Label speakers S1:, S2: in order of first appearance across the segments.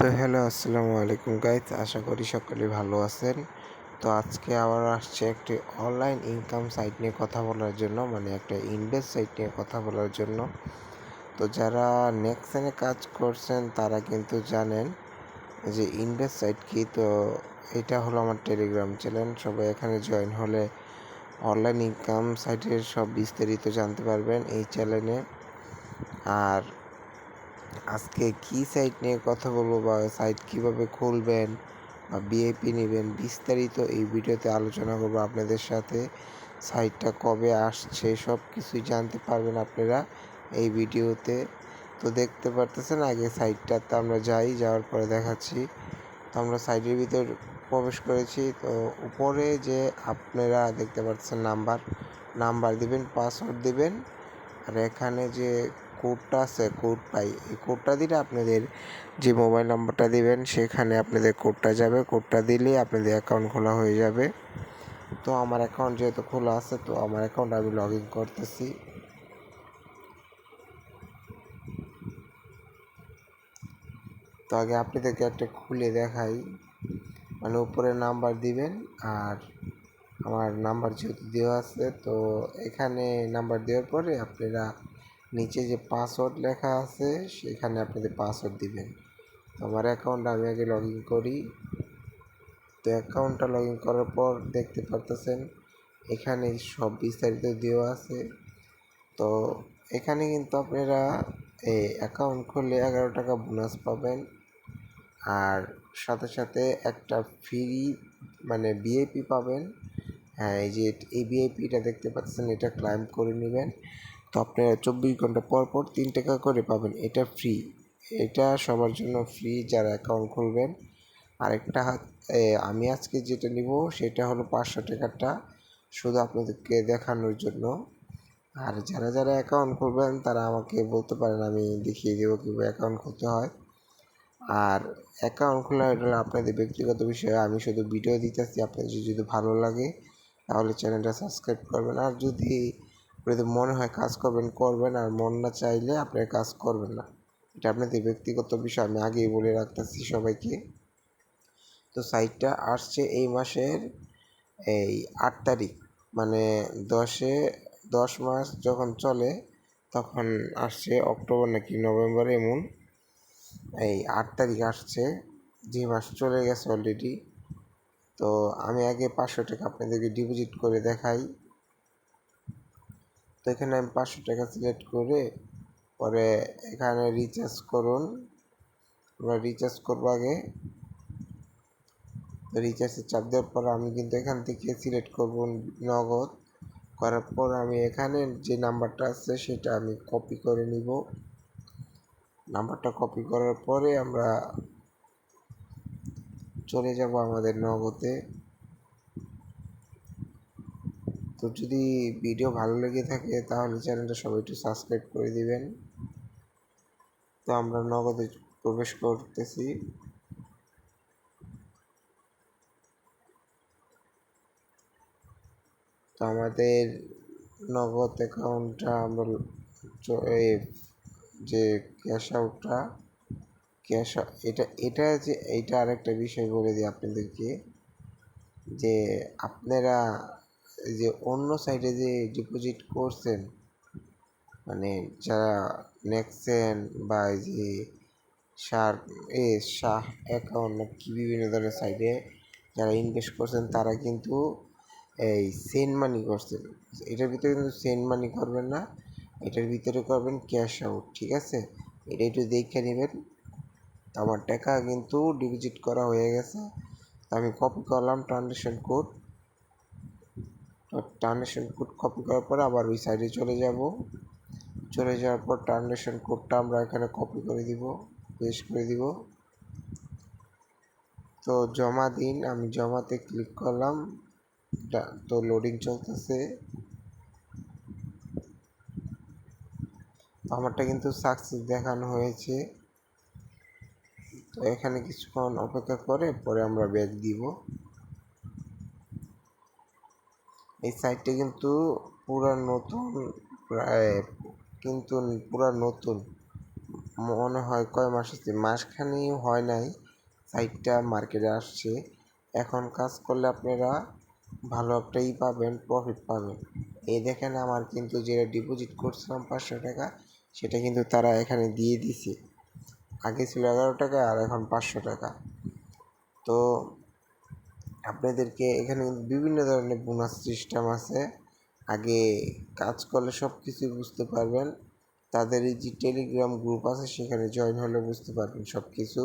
S1: তো হ্যালো, আসসালামু আলাইকুম গাইজ আশা করি সকলে ভালো আছেন। তো আজকে আবার আসছে একটি অনলাইন ইনকাম সাইট নিয়ে কথা বলার জন্য মানে একটা ইনভেস্ট সাইট নিয়ে কথা বলার জন্য। তো যারা নেক্সনে কাজ করছেন, তারা কিন্তু জানেন যে ইনভেস্ট সাইট কী। তো এটা হলো আমার টেলিগ্রাম চ্যানেল সবাই এখানে জয়েন হলে অনলাইন ইনকাম সাইটের সব বিস্তারিত জানতে পারবেন এই চ্যানেলে আর আজকে কি সাইট নিয়ে কথা বলব বা সাইট কীভাবে খুলবেন বা বিএপি নেবেন বিস্তারিত এই ভিডিওতে আলোচনা করব আপনাদের সাথে। সাইটটা কবে আসছে সব কিছুই জানতে পারবেন আপনারা এই ভিডিওতে। তো দেখতে পারতেছেন, আগে সাইটটাতে আমরা যাই, যাওয়ার পরে দেখাচ্ছি। তো আমরা সাইটের ভিতর প্রবেশ করেছি। তো উপরে যে আপনারা দেখতে পাচ্ছেন নাম্বার নাম্বার দিবেন পাসওয়ার্ড দিবেন। আর এখানে যে কোডটা আছে, কোড পাই। এই কোডটা দিলে আপনাদের যে মোবাইল নাম্বারটা দিবেন, সেখানে আপনাদের কোডটা যাবে। কোডটা দিলেই আপনাদের অ্যাকাউন্ট খোলা হয়ে যাবে। তো আমার অ্যাকাউন্ট যেহেতু খোলা আছে, তো আমার অ্যাকাউন্ট আমি লগ ইন করতেছি। তো আগে আপনাদেরকে একটা খুলে দেখাই। মানে উপরে নাম্বার দিবেন, আর আমার নাম্বার যেহেতু দেওয়া আছে, তো এখানে নাম্বার দেওয়ার পরে আপনারা নিচে যে পাসওয়ার্ড লেখা আছে, সেখানে আপনাদের পাসওয়ার্ড দিবেন। আমার অ্যাকাউন্ট আমি আগে লগ ইন করি। তো অ্যাকাউন্টটা লগ ইন করার পর দেখতে পারতেছেন, এখানে সব বিস্তারিত দেওয়া আছে। তো এখানে কিন্তু আপনারা এই অ্যাকাউন্ট খুললে এগারো টাকা বোনাস পাবেন। আর সাথে সাথে একটা ফ্রি মানে বিএপি পাবেন। হ্যাঁ এই যে এই বিআইপিটা দেখতে পাচ্ছেন, এটা ক্লাইম করে নেবেন। তো আপনারা চব্বিশ ঘণ্টা পর পর তিন টাকা করে পাবেন। এটা ফ্রি এটা সবার জন্য ফ্রি যারা অ্যাকাউন্ট খুলবেন। আরেকটা আমি আজকে যেটা নিব সেটা হলো পাঁচশো টাকাটা শুধু আপনাদেরকে দেখানোর জন্য। আর যারা যারা অ্যাকাউন্ট খুলবেন তারা আমাকে বলতে পারেন, আমি দেখিয়ে দেবো কীভাবে অ্যাকাউন্ট খুলতে হয়। আর অ্যাকাউন্ট খোলা এটা আপনাদের ব্যক্তিগত বিষয়ে। আমি শুধু ভিডিও দিতেছি। আপনাদের যদি ভালো লাগে তাহলে চ্যানেলটা সাবস্ক্রাইব করবেন। আর যদি যদি মনে হয় কাজ করবেন করবেন আর মন না চাইলে আপনি কাজ করবেন না। এটা আপনাদের ব্যক্তিগত বিষয়, আমি আগেই বলে রাখতেছি সবাইকে। তো সাইটটা আসছে এই মাসের এই আট তারিখ মানে দশে, দশ মাস যখন চলে তখন আসছে অক্টোবর নাকি নভেম্বর এমন। এই আট তারিখ আসছে, যে মাস চলে গেছে অলরেডি তো আমি আগে পাঁচশো টাকা আপনাদেরকে ডিপোজিট করে দেখাই। এখানে আমি পাঁচশো টাকা সিলেক্ট করে পরে এখানে রিচার্জ করুন। আমরা রিচার্জ করব আগে। রিচার্জের চাপ দেওয়ার পর আমি কিন্তু এখান থেকে সিলেক্ট করব নগদ। করার পর আমি এখানে যে নাম্বারটা আছে সেটা আমি কপি করে নিব। নাম্বারটা কপি করার পরে আমরা চলে যাব আমাদের নগদে। তো যদি ভিডিও ভালো লেগে থাকে, তাহলে চ্যানেলটা সবাই একটু সাবস্ক্রাইব করে দিবেন। তো আমরা নগদে প্রবেশ করতেছি। তো আমাদের নগদ অ্যাকাউন্টটা আমরা যে ক্যাশ আউটটা ক্যাশ এটা এটা যে এইটা আরেকটা বিষয় বলে দিই আপনাদেরকে, যে আপনারা যে অন্য সাইডে যে ডিপোজিট করছেন মানে যারা নেক্সেন বা এই যে সার এ শাহ অ্যাকাউন্ট কি বিভিন্ন ধরনের সাইডে যারা ইনভেস্ট করছেন, তারা কিন্তু এই সেন্ড মানি করছেন। এটার ভিতরে কিন্তু সেন্ড মানি করবেন না, এটার ভিতরে করবেন ক্যাশ আউট ঠিক আছে? এটা একটু দেখে নেবেন। আমার টাকা কিন্তু ডিপোজিট করা হয়ে গেছে। আমি কপি করলাম transaction code transaction code copy করার পর আবার ওই সাইডে চলে যাব। চলে যাওয়ার পর ট্রানজেকশন কোডটা আমরা এখানে কপি করে দিব পেস্ট করে দিব। তো জমা দিন, আমি জমাতে ক্লিক করলাম। তো লোডিং চলতেছে। আমারটা কিন্তু সাকসেস দেখানো হয়েছে। তো এখানে কিছুক্ষণ অপেক্ষা করে পরে আমরা ব্যাগ দিব। এই সাইটটা কিন্তু পুরা নতুন, প্রায় কিন্তু পুরা নতুন। মনে হয় কয় মাস আছে মাসখানেও হয় নাই সাইটটা মার্কেটে আসছে। এখন কাজ করলে আপনারা ভালো একটা ই পাবেন প্রফিট পাবেন। এই দেখেন আমার কিন্তু যেটা ডিপোজিট করছিলাম পাঁচশো টাকা, সেটা কিন্তু তারা এখানে দিয়ে দিছে। আগে ছিল এগারো টাকা, আর এখন পাঁচশো টাকা। তো আপনাদেরকে এখানে বিভিন্ন ধরনের বোনাস সিস্টেম আছে। আগে কাজ করলে সব কিছুই বুঝতে পারবেন। তাদের এই যে টেলিগ্রাম গ্রুপ আছে, সেখানে জয়েন হলে বুঝতে পারবেন সব কিছু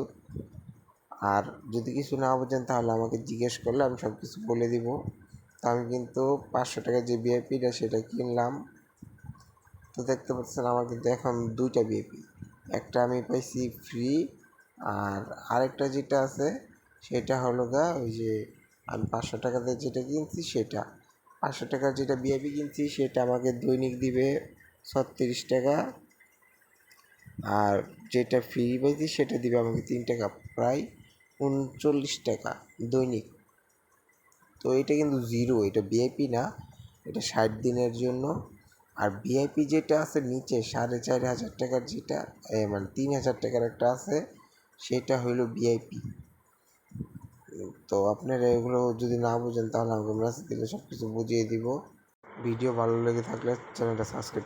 S1: আর যদি কিছু না বোঝেন, তাহলে আমাকে জিজ্ঞেস করলে আমি সব কিছু বলে দিব। তো আমি কিন্তু পাঁচশো টাকা যে বিআইপিটা সেটা কিনলাম। তো দেখতে পাচ্ছেন, আমার কিন্তু এখন দুইটা বিআইপি একটা আমি পাইছি ফ্রি আর আরেকটা যেটা আছে, সেটা হলো গা ওই যে আমি পাঁচশো টাকাতে যেটা কিনছি সেটা। পাঁচশো টাকার যেটা বিআইপি কিনছি সেটা আমাকে দৈনিক দিবে ছত্রিশ টাকা। আর যেটা ফ্রি পাইছি সেটা দিবে আমাকে তিন টাকা, প্রায় উনচল্লিশ টাকা দৈনিক। তো এটা কিন্তু জিরো এটা ভিআইপি না, এটা ষাট দিনের জন্য। আর ভিআইপি যেটা আছে নিচে, সাড়ে চার হাজার টাকার যেটা মানে তিন হাজার টাকার একটা আছে, সেটা হইল ভিআইপি তো আপনারা এগুলো যদি না বুঝেন তাহলে আমাকে মেসেজ দিলে সব কিছু বুঝিয়ে দিব। ভিডিও ভালো লেগে থাকলে চ্যানেলটা সাবস্ক্রাইব